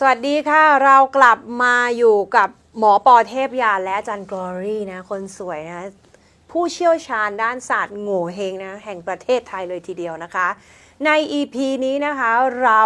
สวัสดีค่ะ เรากลับมาอยู่กับหมอปอเทพยาและจารย์กอรี่นะ คนสวยนะ ผู้เชี่ยวชาญด้านศาสตร์โง่เฮงนะ แห่งประเทศไทยเลยทีเดียวนะคะ ใน EP นี้นะคะเรา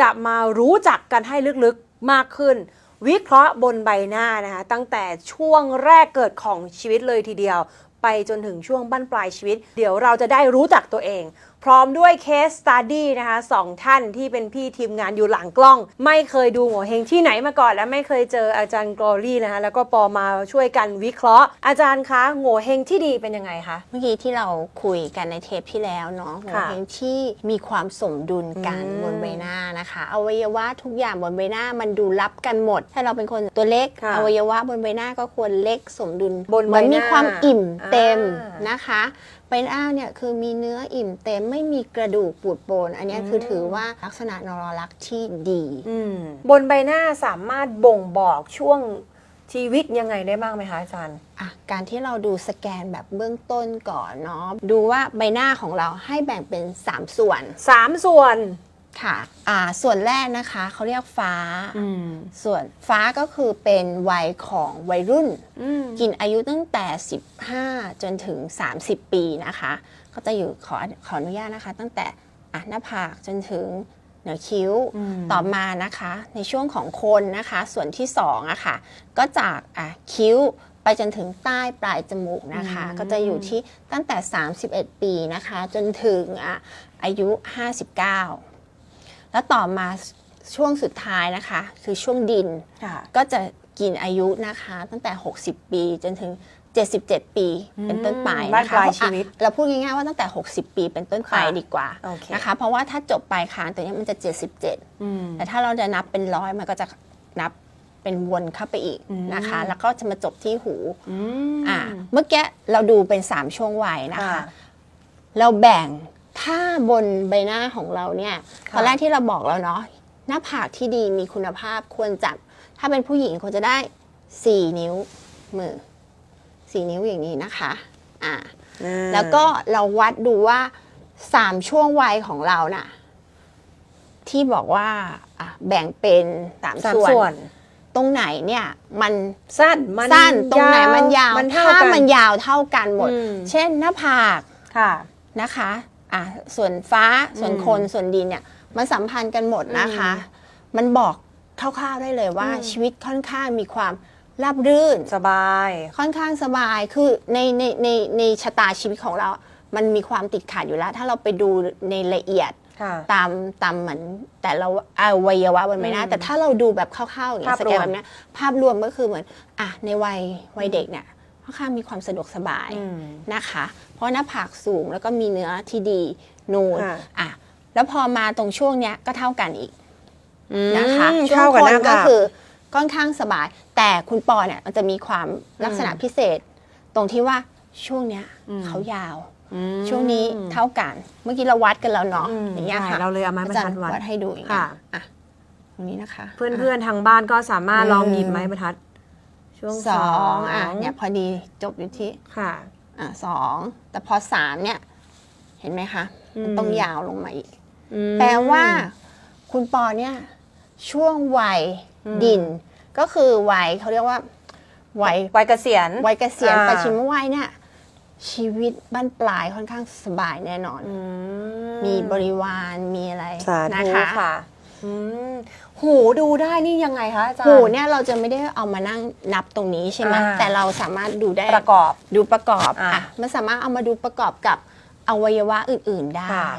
จะมารู้จักกันให้ลึกๆมากขึ้น วิเคราะห์บนใบหน้านะคะ ตั้งแต่ช่วงแรกเกิดของชีวิตเลยทีเดียว ไปจนถึงช่วงบั้นปลายชีวิต เดี๋ยวเราจะได้รู้จักตัวเอง พร้อมด้วยเคสสต u d ดี้นะคะสองท่านที่เป็นพี่ทีมงานอยู่หลังกล้อง ไม่เคยดูโง่เฮงที่ไหนมาก่อน และไม่เคยเจออาจารย์กลอรี่นะคะแล้วก็ปอมาช่วยกันวิเคราะห์ อาจารย์คะโง่เฮงที่ดีเป็นยังไงคะ เมื่อกี้ที่เราคุยกันในเทปที่แล้วเนาะหัวค่ะเพลงที่มีความสมดุลกันอืมบนใบหน้านะคะอวัยวะทุกอย่างบนใบหน้ามันดูรับกันหมด ถ้าเราเป็นคนตัวเล็กค่ะอวัยวะบนใบหน้าก็ควรเล็กสมดุลบนใบมันหน้ามีความอิ่มเต็มอ่านนะคะ ใบหน้าเนี่ยคือมีเนื้ออิ่มเต็มไม่มีกระดูกปูดโปน อันเนี้ยคือถือว่าลักษณะนรลักษณ์ที่ดีอืมบนใบหน้าสามารถบ่งบอกช่วงชีวิตยังไงได้บ้างไหมคะอาจารย์อะการที่เราดูสแกนแบบเบื้องต้นก่อนเนาะดูว่าใบหน้าของเราให้แบ่งเป็น 3 ส่วนสามส่วน ค่ะอ่าส่วนแรกนะคะเขาเรียกฟ้า อืม ส่วนฟ้าก็คือเป็นวัยของวัยรุ่น อืม กินอายุตั้งแต่ 15 จนถึง 30 ปีนะคะ ก็จะอยู่ขอขออนุญาตนะคะ ตั้งแต่อะหน้าผากจนถึงเหนือคิ้ว อืม ต่อมานะคะในช่วงของคนนะคะ ส่วนที่2อะค่ะก็จากอะคิ้วไปจนถึงใต้ปลายจมูกนะคะก็จะอยู่ที่ตั้งแต่ 31 ปีนะคะ จนถึงอะอายุ 59 แล้วต่อมาช่วงสุดท้ายนะคะ คือช่วงดินค่ะก็จะกินอายุนะคะ ตั้งแต่ 60 ปีจนถึง 77 ปีเป็นต้นไปบ้านนะคะปลายเพระชีวิตอะเราพูดง่ายๆว่าตั้งแต่ 60 ปีเป็นต้นไปค่ะดีกว่าโอเคนะคะเพราะว่าถ้าจบปลายค้างตัวเนี้ยมันจะ 77อืมแต่ถ้าเราจะนับเป็นร้อยมันก็จะนับเป็นวนเข้าไปอีกนะคะอืมแล้วก็จะมาจบที่หูอืมอะเมื่อกี้เราดูเป็น 3 ช่วงวัยนะคะค่ะเราแบ่ง ถ้าบนใบหน้าของเราเนี่ยค่ะตอนแรกที่เราบอกแล้วเนาะหน้าผากที่ดีมีคุณภาพควรจับ ถ้าเป็นผู้หญิงควรจะได้ 4 นิ้วมือ 4 นิ้วอย่างนี้นะคะอ่าอ่าแล้วก็เราวัดดูว่า 3 ช่วงวัยของเราน่ะ ที่บอกว่าอะแบ่งเป็นสาม3ส่วนส่วน ตรงไหนเนี่ย มันสั้นมันสั้นตรงไหนมันยาวมันเท่าถ้ากันมันยาวเท่ากันหมดอืมเช่นหน้าผากค่ะนะคะ อะส่วนฟ้าส่วนอืมคนส่วนดินเนี่ยมันสัมพันธ์กันหมดนะคะ มันบอกคร่าวๆได้เลยว่าอืมชีวิตค่อนข้างมีความราบรื่นสบาย ค่อนข้างสบายคือในในในในชะตาชีวิตของเรา มันมีความติดขัดอยู่แล้ว ถ้าเราไปดูในละเอียดค่ะตามตามเหมือนแต่ละอวัยวะบนใบหน้าอืมแต่ถ้าเราดูแบบคร่าวๆอย่างเงี้ยภาสพรวมแกนแบบเนี้ยภาพรวมก็คือเหมือนอะในวัยวัยเด็กเนี่ย ค่อนข้างมีความสะดวกสบายอืมนะคะ เพราะหน้าผากสูงแล้วก็มีเนื้อที่ดีนูนค่ะอะแล้วพอมาตรงช่วงเนี้ยก็เท่ากันอีกนะคะอืมช่วเข้างกับคหนน้าก็ผากคือค่อนข้างสบาย แต่คุณปอเนี่ยมันจะมีความลักษณะพิเศษ ตรงที่ว่าช่วงเนี้ยอืมเขายาวมช่วงนี้เท่ากัน เมื่อกี้เราวัดกันแล้วเนาะอืมอย่างเงี้ยใช่ค่ะเราเลยเอาไม้บรรทัดอาจารย์วัดวัดให้ดูอย่างเงี้ยค่ะอะตรงนี้นะคะ เพื่อนๆทางบ้านก็สามารถลองหยิบไม้บรรทัด ช่วงสสอองงอะเนี่ยพอดีจบอยู่ที่ค่ะ อะสองแต่พอสามเนี่ย เห็นไหมคะ มันต้องอืม ยาวลงมาอีก อืม แปลว่าคุณปอเนี่ยช่วงวัยอืม ดิน ก็คือวัยเขาเรียกว่าวัยวัยเกษียณ วัยเกษียณอ่า ปัจฉิมวัยเนี่ยชีวิตบ้านปลายค่อนข้างสบายแน่นอน อืมีบริวารมีอะไรสานะธุคะ ค่ะ อืมหูดูได้นี่ยังไงคะอาจารย์ หูเนี่ยเราจะไม่ได้เอามานั่งนับตรงนี้ใช่ไหมอ่า แต่เราสามารถดูได้ประกอบ ดูประกอบอะอะมันสามารถเอามาดูประกอบกับอวัยวะอื่นๆได้ค่ะ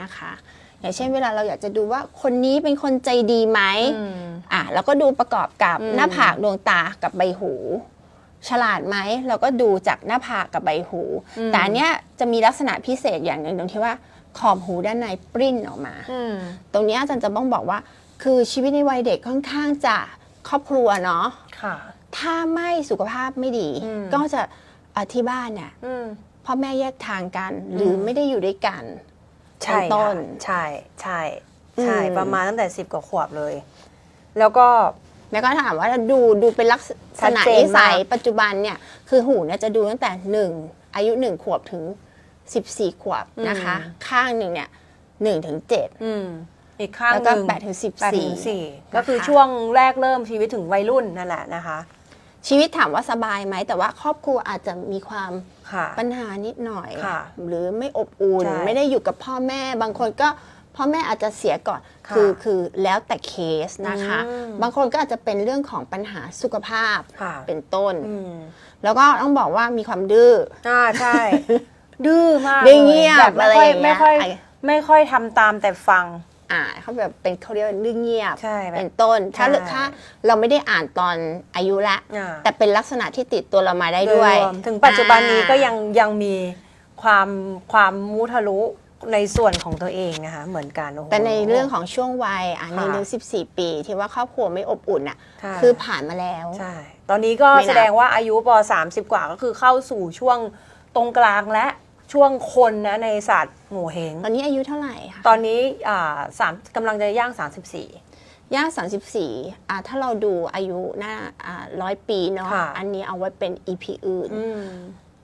นะคะ อย่างเช่นเวลาเราอยากจะดูว่าคนนี้เป็นคนใจดีไหมอืมอะเราก็ดูประกอบกับอืม หน้าผากดวงตากับใบหู ฉลาดไหมเราก็ดูจากหน้าผากกับใบหู แต่อันเนี้ยจะมีลักษณะพิเศษอย่างหนึ่งตรงที่ว่า ขอบหูด้านในปริ้นออกมาอืมตรงเนี้ยอาจารย์จะต้องบอกว่า คือชีวิตในวัยเด็กค่อนข้างจะครอบครัวเนาะค่ะถ้าไม่สุขภาพไม่ดีอืมก็จะอะที่บ้านเนี่ยอืมพ่อแม่แยกทางกัน หรืออมไม่ได้อยู่ด้วยกันใช่เป็นต้นค่ะใช่ใช่ใช่อืมประมาณตั้งแต่สิบกว่าขวบเลย แล้วก็แล้วก็ถามว่าดูดูเป็นลักษชัดณะเจนนิสัยมากปัจจุบันเนี่ย คือหูเนี่ยจะดูตั้งแต่หนึ่งอายุหนึ่งขวบถึง สิบสี่ขวบนะคะ ข้างหนึ่งเนี่ยหนึ่งถึงเจ็ดอืมอีกข้างแล้วหก็นึ่งแปดถึงสิบแปดถึสี่งสี่ก็คือช่วงแรกเริ่มชีวิตถึงวัยรุ่นนั่นแหละนะคะ ชีวิตถามว่าสบายไหม แต่ว่าครอบครัวอาจจะมีความค่ะปัญหานิดหน่อยค่ะหรือไม่อบอุ่นใช่ไม่ได้อยู่กับพ่อแม่บางคนก็พ่อแม่อาจจะเสียก่อนค่ะคือคือแล้วแต่เคสนะคะอืมบางคนก็อาจจะเป็นเรื่องของปัญหาสุขภาพค่ะเป็นต้นอืมแล้วก็ต้องบอกว่ามีความดื้ออ่าใช่ ดื้อมากดื้อเงียบแบบไม่ค่อยอะไรอย่างเงี้ไม่ย ค่อยไอ้ไม่ค่อยทำตามแต่ฟัง อ่าเขาแบบเป็นเขาเรียกว่าดื้อเงียบ ใช่แบบเป็นต้น ถ้าใช่ ถ้าเราไม่ได้อ่านตอนอายุละ อ่าแต่เป็นลักษณะที่ติดตัวเรามาได้โดยด้วยรวมถึงปัจจุบันนี้อ่าก็ยังยังมีความความมุทะลุในส่วนของตัวเองนะคะเหมือนกันโอ้โห แต่ในเรื่องของช่วงวัยอะในค่ะ เรื่อง14 ปี ที่ว่าครอบครัวไม่อบอุ่นอะ ใช่ คือผ่านมาแล้ว ใช่ ตอนนี้ก็ไม่นับ แสดงว่าอายุป 30 กว่าก็คือเข้าสู่ช่วงตรงกลางและ ช่วงคนนะในศาสตร์โง่เฮงตอนนี้อายุเท่าไหร่คะตอนนี้อ่าสามกำลังจะย่าง 34 ย่าง34อะถ้าเราดูอายุหน้าอ่าร้อยปีเนาะค่ะ อันนี้เอาไว้เป็น EP อื่น อืม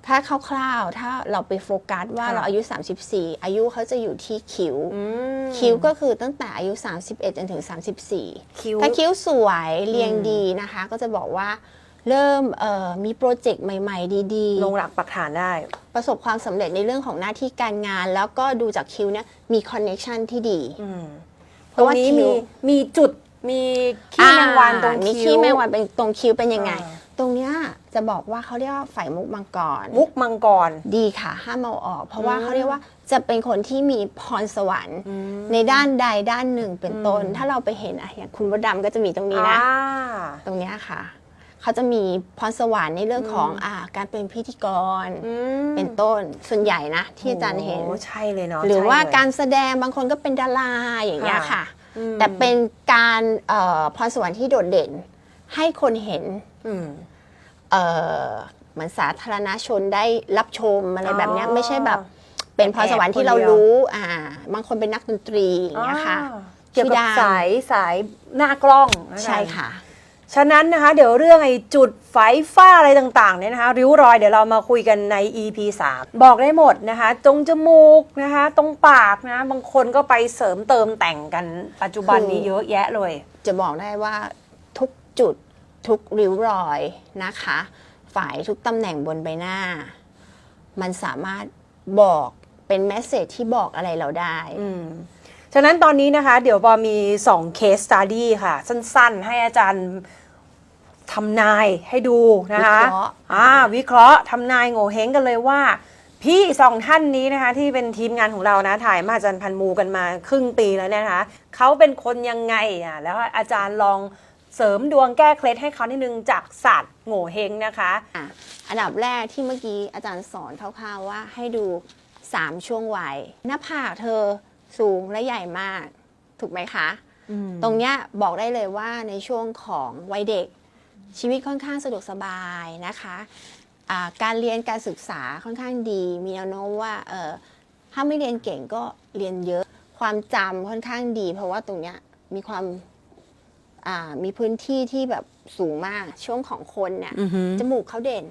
ถ้าคร่าวๆ ถ้าเราไปโฟกัสว่าค่ะ เราอายุ 34 อายุเขาจะอยู่ที่คิ้ว อืมคิ้วก็คือตั้งแต่อายุ 31จนถึง 34 คิ้ว ถ้าคิ้วสวยเรียงอืมดีนะคะ ก็จะบอกว่า เริ่มเอ่อมีโปรเจกต์ใหม่ ๆ ดีลงหลักปักฐานได้ๆประสบความสำเร็จในเรื่องของหน้าที่การงาน แล้วก็ดูจากคิ้วเนี่ยมีคอนเน็ชันที่ดีอืมเพตรราะงว่านี้คิ้มีวมีจุดมีขี้แมงวันตรงอ่ามีคิ้ขี้วแมงวันเป็นตรงคิ้วเป็นยังไงอ่าตรงเนี้ยจะบอกว่าเขาเรียกว่าไฝมุกมังกร มุกมังกรดีค่ะห้ามเอาออก เพราะว่าอืมเขาเรียกว่าจะเป็นคนที่มีพรสวรรค์อืมในด้านใดด้านหนึ่งเป็นต้นอืมถ้าเราไปเห็นอะอย่างคุณวดดำก็จะมีตรงนี้นะอ่าตรงเนี้ยค่ะ เขาจะมีพรสวรรค์ในเรื่องของอืมอ่าการเป็นพิธีกรอืมเป็นต้นส่วนใหญ่นะที่อาจารย์เห็นโอ้ใช่เลยเนาะหรือว่าใช่เลยการแสดงบางคนก็เป็นดาราอย่างเงี้ยค่ะค่ะอืมแต่เป็นการเอ่อพรสวรรค์ที่โดดเด่น ให้คนเห็นอืมเอ่อเหมือนสาธารณชนได้รับชมอะไรแบบเนี้ยอ๋อไม่ใช่แบบเป็นพรสวรรค์ที่เราแอบคนเดียวรู้อ่าบางคนเป็นนักดนตรีอย่างเงี้ยค่ะอ่าเกี่ยวกับชื่อดังสายสายหน้ากล้องนใช่ค่ะ ฉะนั้นนะคะ เดี๋ยวเรื่องไอ้จุดไฟฟ้าอะไรต่างๆเนี่ยนะคะ ริ้วรอยเดี๋ยวเรามาคุยกันใน EP 3 บอกได้หมดนะคะ ตรงจมูกนะคะ ตรงปากนะ บางคนก็ไปเสริมเติมแต่งกันปัจจุบันนี้คือเยอะแยะเลย จะบอกได้ว่าทุกจุดทุกริ้วรอยนะคะ ฝ่ายทุกตำแหน่งบนใบหน้า มันสามารถบอกเป็นแมสเซจที่บอกอะไรเราได้อืม ฉะนั้นตอนนี้นะคะ เดี๋ยวปอมี2 case study ค่ะ สั้นๆ ให้อาจารย์ทำนายให้ดูนะคะวิเคราะห์อ่าวิเคราะห์ทำนายโง่เฮงกันเลยว่า พี่สองท่านนี้นะคะ ที่เป็นทีมงานของเรานะถ่ายมาอาจารย์พันมูกันมาครึ่งปีแล้วเนี่ยนะคะเขาเป็นคนยังไงอะแล้วอาจารย์ลองเสริมดวงแก้เคล็ดให้เขานิดนึงจากศาสตร์โง่เฮงนะคะอะอันดับแรกที่เมื่อกี้อาจารย์สอนคร่าวๆว่าให้ดู 3 ช่วงวัย หน้าผากเธอ สูงและใหญ่มาก ถูกไหมคะ ตรงเนี้ยบอกได้เลยว่าในช่วงของวัยเด็กชีวิตค่อนข้างสะดวกสบายนะคะอ่าการเรียนการศึกษาค่อนข้างดี มีแนวโน้มว่าเออถ้าไม่เรียนเก่งก็เรียนเยอะ ความจำค่อนข้างดี เพราะว่าตรงเนี้ยมีความอ่ามีพื้นที่ที่แบบสูงมากช่วงของคนเนี่ยอือหือจมูกเขาเด่น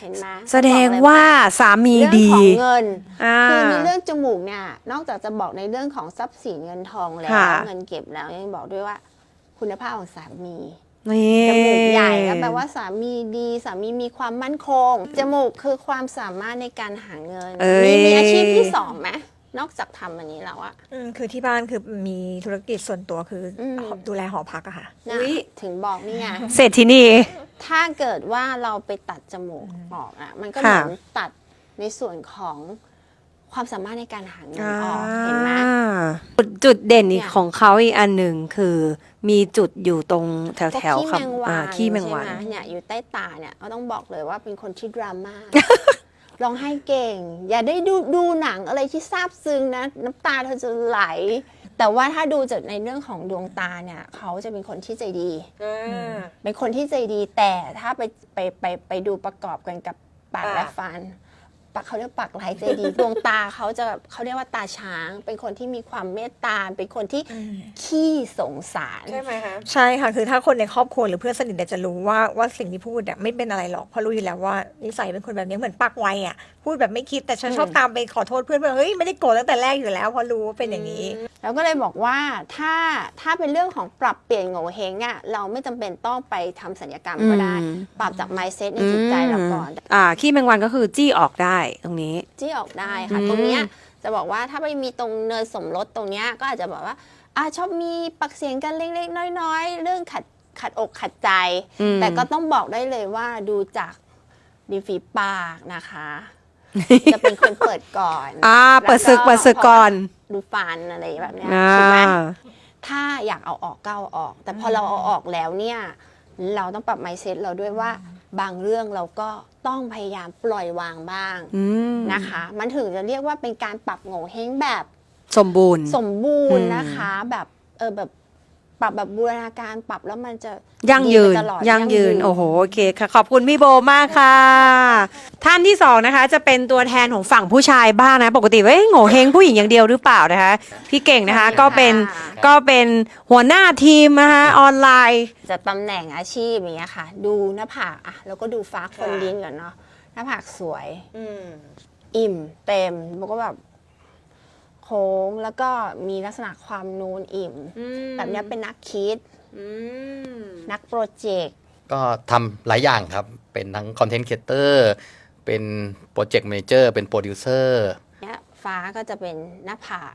เห็นไหมแสดงว่าสามีเรื่องดีของเงินอ่าคือในเรื่องจมูกเนี่ยนอกจากจะบอกในเรื่องของทรัพย์สินเงินทองแล้วค่ะเงินเก็บแล้วยังบอกด้วยว่า คุณภาพของสามีนี่จมูกใหญ่ก็แปลว่าสามีดีสามีมีความมั่นคง จมูกคือความสามารถในการหาเงินเอ้ยมีมีอาชีพที่สองไหม นอกจากทำอันนี้แล้วอะ อืมคือที่บ้านคือมีธุรกิจส่วนตัวคืออม ดูแลหอพักอะค่ะ นะอุ๊ย ถึงบอกนี่ไง เศรษฐินี ถ้าเกิดว่าเราไปตัดจมูกออกอะมันก็เหมือนค่ะตัดในส่วนของความสามารถในการหาเงินออกเห็นไหม จุดจุดเด่นอีกเนี่ย ของเขาอีกอันหนึ่งคือ มีจุดอยู่ตรงแถวพวกแถวขี้ครัแมบงวัอ่านขี้แมงวัน ใช่ไหเนี่ยอยู่ใต้ตาเนี่ยก็ต้องบอกเลยว่าเป็นคนที่ดราม่า ร้องไห้เก่ง อย่าได้ดูดูหนังอะไรที่ซาบซึ้งนะ น้ำตาเธอจะไหล แต่ว่าถ้าดูจากในเรื่องของดวงตาเนี่ยเขาจะเป็นคนที่ใจดีเป็นคนที่ใจดีแต่ถ้าไปไปไปไปดูประกอบกันกับปากอ่าและฟัน ปักเขาเรียกปักลายเจดีย์ดวงตาเขาจะแบบเขาเรียกว่าตาช้าง เป็นคนที่มีความเมตตา เป็นคนที่ขี้สงสาร ใช่ไหมคะ ใช่ค่ะ คือถ้าคนในครอบครัวหรือเพื่อนสนิทเนี่ยจะรู้ว่าว่าสิ่งที่พูดอะไม่เป็นอะไรหรอกเพราะรู้อยู่แล้วว่านิสัยเป็นคนแบบนี้เหมือนปากไวอะ พูดแบบไม่คิดแต่ฉันชอบตามไปขอโทษเพื่อนว่าเฮ้ยไม่ได้โกรธตั้งแต่แรกอยู่แล้วเพราะรู้ว่าเป็นอย่างนี้ แล้วก็เลยบอกว่าถ้าถ้าเป็นเรื่องของปรับเปลี่ยนโง่เฮงอะเราไม่จำเป็นต้องไปทำสัญญกรรมก็ได้อืมปรับจาก mindset ในจิตใจเราก่อนอ่าขี้แมงวันก็คือจี้ออกได้ตรงนี้ จี้ออกได้ค่ะอืมตรงเนี้ยจะบอกว่าถ้าไปมีตรงเนินสมรสตรงเนี้ยก็อาจจะบอกว่าอ่าชอบมีปักเสียงกันเล็กๆ น้อยๆ เรื่องขัดขัดอกขัดใจอืมแต่ก็ต้องบอกได้เลยว่าดูจากริมฝีปากนะคะ จะเป็นคนเปิดก่อนอ่าเปิดศึกเปิดศึกก่อน ดูฟันอะไรแบบเนี้ยอ่าถูกไหมถ้าอยากเอาออกก็เอาออก แต่พอเราเอาออกแล้วเนี่ย เราต้องปรับ mindset เราด้วยว่าบางเรื่องเราก็ต้องพยายามปล่อยวางบ้างอืมนะคะ มันถึงจะเรียกว่าเป็นการปรับโง่เฮงแบบ สมบูรณ์ สมบูรณ์อืมนะคะ แบบเออแบบ ปรับแบบบูรณาการปรับแล้วมันจะยั่งยืนดีไปตลอดยั่งยืน โอ้โห โอเคค่ะ ขอบคุณพี่โบมากค่ะ ท่านที่สองนะคะ จะเป็นตัวแทนของฝั่งผู้ชายบ้างนะ ปกติเว้ยโง่เฮงผู้หญิงอย่างเดียวหรือเปล่านะคะ พี่เก่งนะคะ ก็เป็นก็เป็นหัวหน้าทีมนะคะออนไลน์ จะตำแหน่งอาชีพอย่างเงี้ยค่ะ ดูหน้าผากอะแล้วก็ดูฟ้าคนค่ะลิ้นก่อนเนาะหน้าผากสวยอิ่มเต็มมันก็แบบ โค้งแล้วก็มีลักษณะความนูนอิ่ม แบบเนี้ยเป็นนักคิด นักโปรเจกต์ ก็ทำหลายอย่างครับ เป็นทั้งคอนเทนต์ครีเอเตอร์ เป็นโปรเจกต์ a ม a เจอร์ เป็นโปรดิวเซอร์เนี้ยฟ้าก็จะเป็นหน้าผาก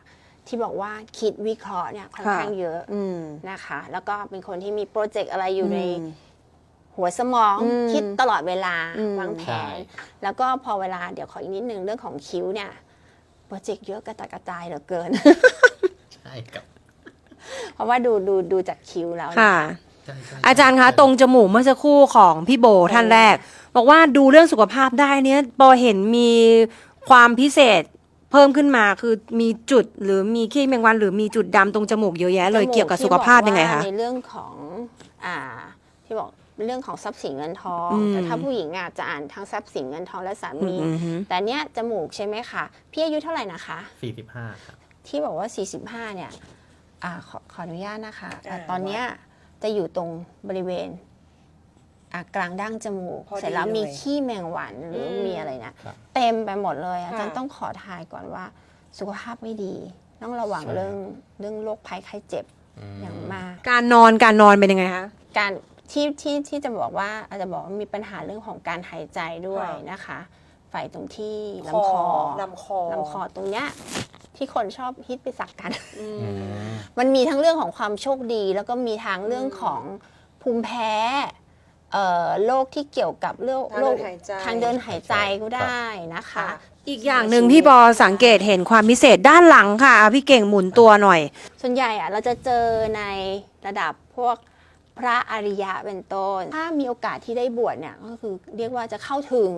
ที่บอกว่าคิดวิเคราะห์เนี่ยค่อนค่ะข้างเยอะอืมนะคะ แล้วก็เป็นคนที่มีโปรเจกต์อะไรอยู่ในอืมหัวสมองอืมคิดตลอดเวลาอืมวางแผใช่นแล้วก็พอเวลาเดี๋ยวขออีกนิดนึงเรื่องของคิ้วเนี่ย โปรเจกต์เยอะกระจัดกระจายเหลือเกิน ใช่ครับเพราะว่าดูดูดูจากคิ้วแล้วนค่ะ ใช่ใช่อาจารย์คะ ตรงจมูกเมื่อสักครู่ของพี่โบท่านแรก บอกว่าดูเรื่องสุขภาพได้เนี่ยปอเห็นมีความพิเศษเพิ่มขึ้นมาคือมีจุดหรือมีขี้แมงวัน หรือมีจุดดำตรงจมูกเยอะแยะเลยจมูเกี่ยวกับสุขภาพยังไงที่บอกคะว่าในเรื่องของอ่าที่บอก เรื่องของทรัพย์สินเงินทองอืมแต่ถ้าผู้หญิงอะจะอ่านทั้งทรัพย์สินเงินทองและสามีอืมฮึแต่เนี้ยจมูกใช่ไหมคะพี่อายุเท่าไหร่นะคะสี่สิบห้าครับที่บอกว่า 45 เนี่ยอาขอขออนุญาตนะคะอะอ่าตอนเนี้ยจะอยู่ตรงบริเวณอะกลางดั้งจมูกพอดีเสร็จแล้วมีเลยขี้แมงวันหรืออมมีอะไรนะครับเต็มไปหมดเลยอาจารย์ค่ะต้องขอทายก่อนว่า สุขภาพไม่ดี ต้องระวังใช่เรื่องเรื่องโรคภัยไข้เจ็บอืมอย่างมาก การนอนการนอนเป็นยังไงคะการ ที่ที่ที่จะบอกว่าอาจจะบอกว่ามีปัญหาเรื่องของการหายใจด้วยค่ะนะคะ ฝ่ายตรงที่ลำคอลำคอลำคอตรงเนี้ยที่คนชอบฮิตไปสักกันอืมอืมมันมีทั้งเรื่องของความโชคดี แล้วก็มีทางเรื่องของภูมิแพ้เอ่อโรคที่เกี่ยวกับโรคทางโรเดิคนหายใจทางเดินหายใจก็ได้นะคะ อีกอย่างหนึ่งที่บอสังเกตเห็นความพิเศษด้านหลังค่ะอะพี่เก่งหมุนตัวหน่อย ส่วนใหญ่อะเราจะเจอในระดับพวก พระอริยะเป็นต้น ถ้ามีโอกาสที่ได้บวชเนี่ยก็คือเรียกว่าจะเข้าถึง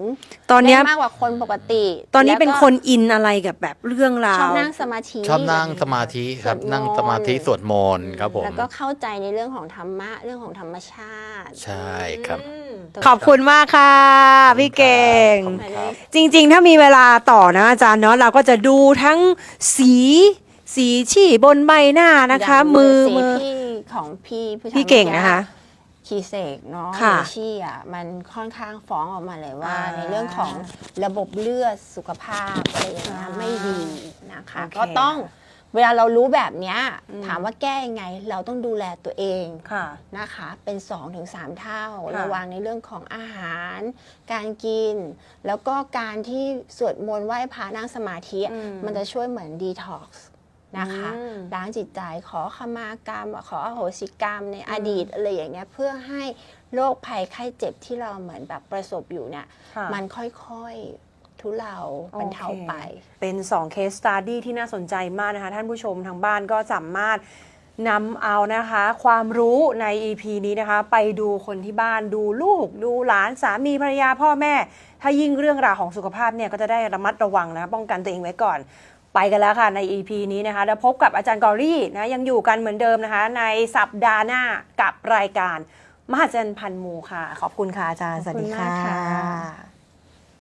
ตอนเนี้ยได้มากกว่าคนปกติตอนนี้เป็นแล้วก็คนอินอะไรกับแบบเรื่องราชอบว นั่งสมาธิ ชอบนั่งสมาธิครับ สวดมนต์ นั่งสมาธิสวดมนต์ครับผม แล้วก็เข้าใจในเรื่องของธรรมะเรื่องของธรรมชาติ ใช่ครับขอบคุณมากค่ะพี่เก่ง ขอบคุณครับ จริงๆ ถ้ามีเวลาต่อนะอาจารย์เนาะเราก็จะดูทั้งสี สีฉี่บนใบหน้านะคะย่างมือ สีมือพี่ ของพี่ผู้ชายพี่เก่งนะคะ คีเสกเนาะค่ะเดชี่อะมันค่อนข้างฟ้องออกมาเลยว่า อ่าในเรื่องของระบบเลือดสุขภาพอะไรอย่างเงี้ยอ่าไม่ดีนะคะ โอเคก็ต้องเวลาเรารู้แบบเนี้ยอืม ถามว่าแก้ยังไงเราต้องดูแลตัวเอง ค่ะ นะคะเป็น 2-3เท่า ค่ะระวังในเรื่องของอาหาร การกิน แล้วก็การที่สวดมนต์ไหว้พระนั่งสมาธิอะอืม มันจะช่วยเหมือนดีท็อกซ์ นะคะอืมล้างจิตใจขอขมากรรม ขออโหสิกรรมในอดีตอะไรอย่างเงี้ยเพื่อให้โรคภัยไข้เจ็บที่เราเหมือนแบบประสบอยู่เนี่ยค่ะมันค่อยๆ ทุเลาบรรเทาโอเคไป เป็น2 case study ที่น่าสนใจมากนะคะ ท่านผู้ชมทางบ้านก็สามารถนำเอานะคะ ความรู้ใน EP นี้นะคะ ไปดูคนที่บ้านดูลูก ดูหลานสามีภรรยาพ่อแม่ ถ้ายิ่งเรื่องราวของสุขภาพเนี่ยก็จะได้ระมัดระวังนะป้องกันตัวเองไว้ก่อน ไปกันแล้วค่ะใน EP นี้นะคะแล้วพบกับอาจารย์กอรี่นะยังอยู่กันเหมือนเดิมนะคะ ในสัปดาห์หน้ากับรายการมหัศจรรย์พันหมูค่ะ ขอบคุณค่ะอาจารย์ขสอบวัสคุณดีมากค่ะค่ะ